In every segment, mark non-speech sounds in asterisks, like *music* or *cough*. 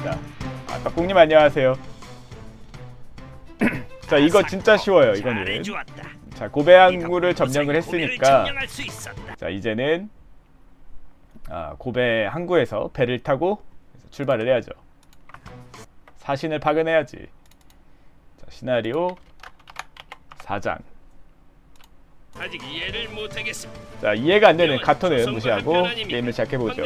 갑시다. 아, 떡국님 안녕하세요. *clears throat* 자, 이거 진짜 쉬워요. 이거는. 자, 고배 항구를 점령을 했으니까. 자, 이제는 아, 고배 항구에서 배를 타고 출발을 해야죠. 사신을 파견해야지. 자, 시나리오 4장. 아직 이해를 못 하겠습니다. 자, 이해가 안 되는 카톤은 무시하고 게임을 시작해 보죠.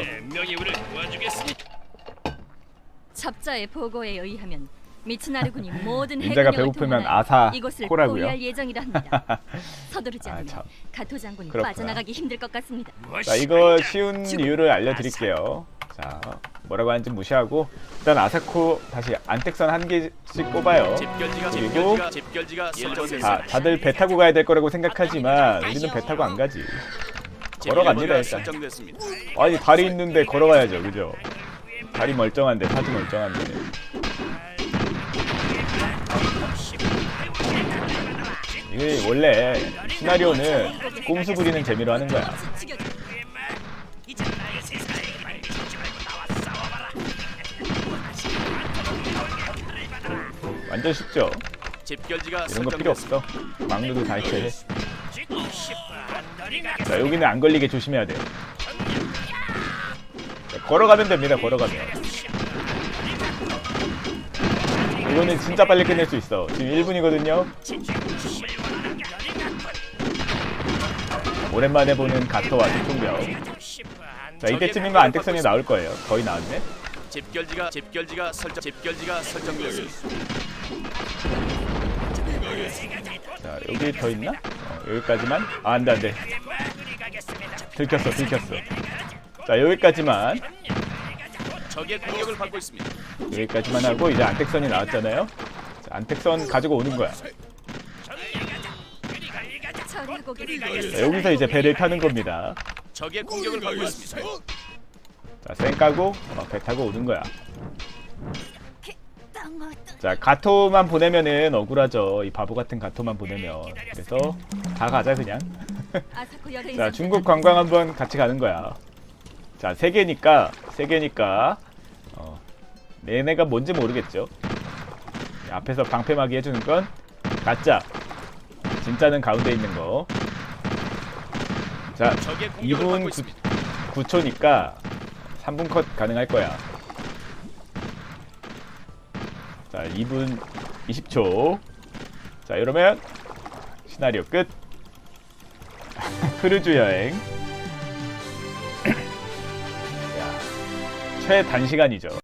첩자의 보고에 의하면 미츠나르 군이 *laughs* 모든 닌자가 해군력을 배고프면 동원하여 아사 이곳을 코라고요. 포위할 예정이라 합니다. *laughs* 서두르지 아, 않으면 참. 가토 장군이 그렇구나. 빠져나가기 힘들 것 같습니다. 자, 이거 쉬운 이유를 알려드릴게요. 자, 뭐라고 하는지 무시하고 일단 아사코 다시 안택선 한 개씩. 집결지가 그리고 집결지가 집결지가 설정됐습니다. 다, 다들 배 타고 가야 될 거라고 생각하지만 우리는 배 타고 안 가지. 걸어갑니다, 일단. 설정됐습니다. 아니 다리 있는데 걸어가야죠, 그죠? 다리 멀쩡한데 사지 멀쩡한데. 이게 원래 시나리오는 꼼수 부리는 재미로 하는 거야. 완전 쉽죠? 집결지가 이런 거 필요. 없어. 막루도 다 해체. 지고 싶어 안더리가 자 여기는 안 걸리게 조심해야 돼요. 자, 걸어가면 됩니다. 걸어가면. 이거는 진짜 빨리 끝낼 수 있어. 지금 1분이거든요. 오랜만에 보는 가토와 총병. 자 이때쯤이면 안택선이 나올 거예요. 거의 나왔네. 집결지가 집결지가 설정 집결지가 설정됐습니다. 자 여기 더 있나? 어, 여기까지만. 아 안돼 안돼. 들켰어 들켰어. 자 여기까지만. 적의 공격을 받고 있습니다. 여기까지만 하고 이제 안택선이 나왔잖아요. 자, 안택선 가지고 오는 거야. 자, 여기서 이제 배를 타는 겁니다. 적의 공격을 받고 있습니다. 자, 쌩 까고 어, 배 타고 오는 거야. 자, 가토만 보내면은 억울하죠. 이 바보 같은 가토만 보내면. 그래서 다 가자 그냥. *laughs* 여대 자, 중국 관광 한번 같이 가는 거야. 자, 세 개니까 세 개니까 어, 얘네가 뭔지 모르겠죠. 앞에서 방패막이 해주는 건 가짜. 진짜는 가운데 있는 거. 자, 적의 공격을 받고 2분 있습니다. 9초니까 3분 컷 가능할 거야. 자, 2분 20초. 자, 이러면 시나리오 끝. *laughs* 크루즈 여행. 최단시간이죠.